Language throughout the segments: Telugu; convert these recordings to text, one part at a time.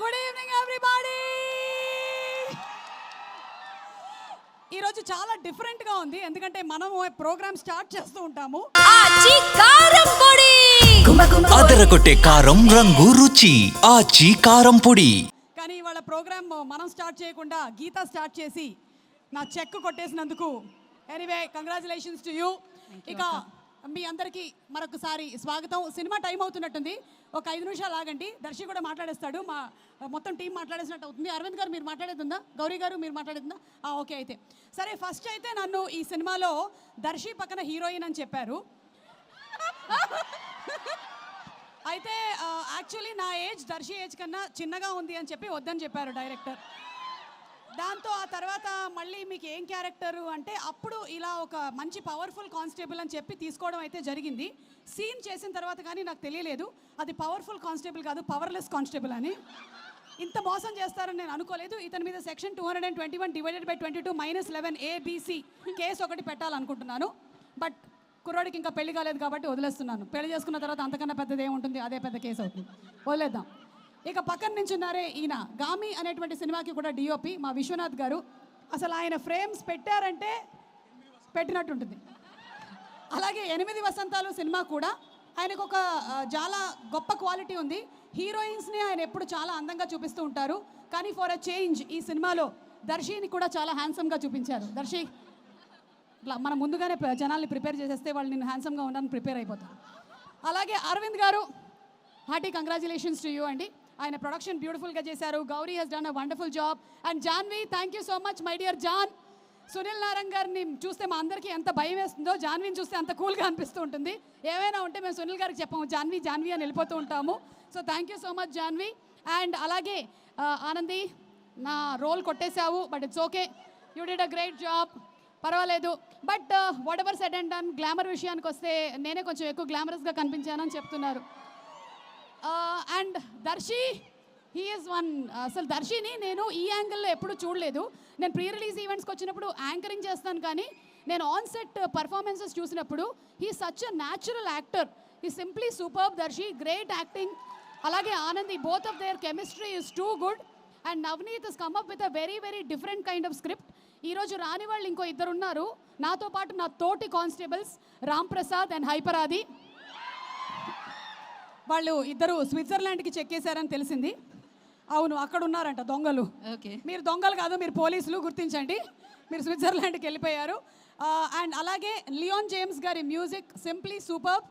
గుడ్ ఈవినింగ్ ఎవ్రీబాడీ ఈరోజు చాలా డిఫరెంట్గా ఉంది. ఎందుకంటే మనం ప్రోగ్రామ్ స్టార్ట్ చేస్తూ ఉంటాము. ఆచి కారం పొడి. అదరగొట్టే కారం రంగు రుచి. ఆచి కారం పొడి. కానీ ఇవాళ ప్రోగ్రామ్ మనం స్టార్ట్ చేయకుండా గీత స్టార్ట్ చేసి నా చెక్ కొట్టేసినందుకు. ఎనీవే కంగ్రాచులేషన్స్ టు యూ ఇక మీ అందరికీ మరొకసారి స్వాగతం. సినిమా టైం అవుతున్నట్టుంది. ఒక ఐదు నిమిషాలు ఆగండి. దర్శి కూడా మాట్లాడేస్తాడు. మా మొత్తం టీం మాట్లాడేసినట్టు అవుతుంది. అరవింద్ గారు మీరు మాట్లాడేదిందా? గౌరీ గారు మీరు మాట్లాడేది ఓకే అయితే. సరే ఫస్ట్ అయితే నన్ను ఈ సినిమాలో దర్శి పక్కన హీరోయిన్ అని చెప్పారు. అయితే యాక్చువల్లీ నా ఏజ్ దర్శి ఏజ్ కన్నా చిన్నగా ఉంది అని చెప్పి వద్దని చెప్పారు డైరెక్టర్. దాంతో ఆ తర్వాత మళ్ళీ మీకు ఏం క్యారెక్టరు అంటే అప్పుడు ఇలా ఒక మంచి పవర్ఫుల్ కానిస్టేబుల్ అని చెప్పి తీసుకోవడం అయితే జరిగింది. సీన్ చేసిన తర్వాత కానీ నాకు తెలియలేదు. అది పవర్ఫుల్ కానిస్టేబుల్ కాదు పవర్లెస్ కానిస్టేబుల్ అని. ఇంత మోసం చేస్తారని నేను అనుకోలేదు. ఇతని మీద section two hundred and twenty one divided by twenty two minus eleven ABC case ఒకటి పెట్టాలనుకుంటున్నాను. బట్ కుర్రోడికి ఇంకా పెళ్ళి కాలేదు కాబట్టి వదిలేస్తున్నాను. పెళ్ళి చేసుకున్న తర్వాత అంతకన్నా పెద్దది ఏముంటుంది? అదే పెద్ద కేసు అవుతుంది. వదిలేద్దాం. ఇక పక్కన నించున్నారే ఈయన. గామి అనేటువంటి సినిమాకి కూడా డిఓపి మా విశ్వనాథ్ గారు. అసలు ఆయన ఫ్రేమ్స్ పెట్టారంటే పెట్టినట్టుంటుంది అలాగే ఎనిమిది వసంతాలు సినిమా కూడా. ఆయనకు ఒక చాలా గొప్ప క్వాలిటీ ఉంది. హీరోయిన్స్ని ఆయన ఎప్పుడు చాలా అందంగా చూపిస్తూ ఉంటారు. కానీ ఫర్ అ చేంజ్ ఈ సినిమాలో దర్శిని కూడా చాలా హ్యాండ్సమ్గా చూపించారు. దర్శి ఇట్లా మనం ముందుగానే జనాల్ని ప్రిపేర్ చేసేస్తే వాళ్ళు నేను హ్యాండ్సమ్గా ఉండడానికి ప్రిపేర్ అయిపోతాను అలాగే అరవింద్ గారు హార్టీ కంగ్రాచులేషన్స్ టు యూ అండి. ఆయన ప్రొడక్షన్ బ్యూటిఫుల్గా చేశారు. Gowri he's done a wonderful job and Janvi thank you so much my dear John Sunil Narayana గారిని చూస్తే మా అందరికీ ఎంత భయం వేస్తుందో జాన్విని చూస్తే అంత కూల్గా అనిపిస్తూ ఉంటుంది. ఏమైనా ఉంటే మేము సునీల్ గారికి చెప్పాము జాన్వి జాన్వి అని వెళ్ళిపోతూ ఉంటాము. So thank you so much Janvi and అలాగే ఆనంది నా role కొట్టేశావు but it's okay you did a great job పర్వాలేదు. But whatever said and done glamour విషయానికి వస్తే నేనే కొంచెం ఎక్కువ గ్లామరస్గా కనిపించానని చెప్తున్నారు. And Darshi he is one అసలు దర్శిని నేను ఈ యాంగిల్లో ఎప్పుడు చూడలేదు. నేను ప్రీ రిలీజ్ ఈవెంట్స్కి వచ్చినప్పుడు యాంకరింగ్ చేస్తాను కానీ నేను ఆన్ సెట్ పర్ఫార్మెన్సెస్ చూసినప్పుడు he such a natural actor he simply superb Darshi great acting అలాగే Anandi both of their chemistry is too good and Navaneeth is come up with a very very different kind of script ఈరోజు రాని వాళ్ళు ఇంకో ఇద్దరు ఉన్నారు. నాతో పాటు నా తోటి కానిస్టేబుల్స్ రామ్ ప్రసాద్ అండ్ హైపరాది వాళ్ళు ఇద్దరు స్విట్జర్లాండ్కి చెక్కేశారని తెలిసింది. అవును అక్కడ ఉన్నారంట దొంగలు. ఓకే. మీరు దొంగలు కాదు మీరు పోలీసులు గుర్తించండి. మీరు స్విట్జర్లాండ్కి వెళ్ళిపోయారు. అండ్ అలాగే లియోన్ జేమ్స్ గారి music simply super.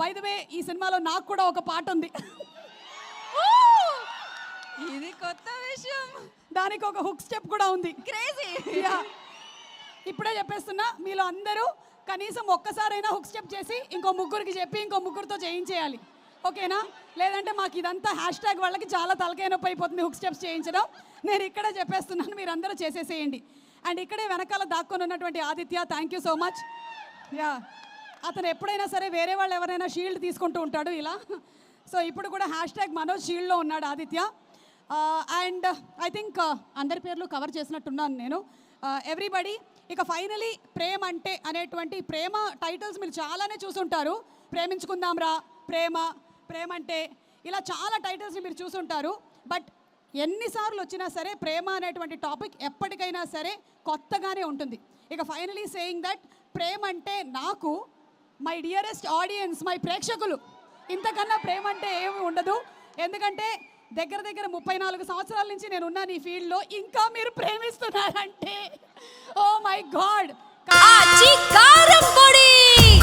By the way ఈ సినిమాలో నాకు కూడా ఒక పాట ఉంది. ఇది కొత్త విషయం. దానికి ఒక హుక్ స్టెప్ కూడా ఉంది. క్రేజీ. ఇప్పుడే చెప్పేస్తున్నా మీలో అందరూ కనీసం ఒక్కసారైనా హుక్ స్టెప్ చేసి ఇంకో ముగ్గురికి చెప్పి ఇంకో ముగ్గురితో చేయించేయాలి. ఓకేనా? లేదంటే మాకు ఇదంతా హ్యాష్ ట్యాగ్ వాళ్ళకి చాలా తలకాయ నొప్పి అయిపోతుంది. హుక్ స్టెప్స్ చేయించడం. నేను ఇక్కడే చెప్పేస్తున్నాను మీరు అందరూ చేసేసేయండి. అండ్ ఇక్కడే వెనకాల దాక్కొని ఉన్నటువంటి Aditya thank you so much yeah అతను ఎప్పుడైనా సరే వేరే వాళ్ళు ఎవరైనా షీల్డ్ తీసుకుంటూ ఉంటాడు ఇలా. సో ఇప్పుడు కూడా హ్యాష్ ట్యాగ్ మనోజ్ షీల్డ్లో ఉన్నాడు ఆదిత్య. అండ్ ఐ థింక్ అందరి పేర్లు కవర్ చేసినట్టున్నాను నేను. Uh, ఎవ్రీబడి ఇక ఫైనలీ ప్రేమ అంటే అనేటువంటి ప్రేమ టైటిల్స్ మీరు చాలానే చూసుంటారు. ప్రేమించుకుందాం రా ప్రేమ ప్రేమ అంటే ఇలా చాలా టైటిల్స్ మీరు చూసుంటారు. బట్ ఎన్నిసార్లు వచ్చినా సరే ప్రేమ అనేటువంటి టాపిక్ ఎప్పటికైనా సరే కొత్తగానే ఉంటుంది. ఇక ఫైనలీ సేయింగ్ దట్ ప్రేమ అంటే నాకు మై డియరెస్ట్ ఆడియన్స్ మై ప్రేక్షకులు ఇంతకన్నా ప్రేమ అంటే ఏమి ఉండదు. ఎందుకంటే దగ్గర దగ్గర ముప్పై నాలుగు సంవత్సరాల నుంచి నేను ఉన్నాను ఈ ఫీల్డ్లో ఇంకా మీరు ప్రేమిస్తున్నారంటే ఓ మై గాడ్ కారం పొడి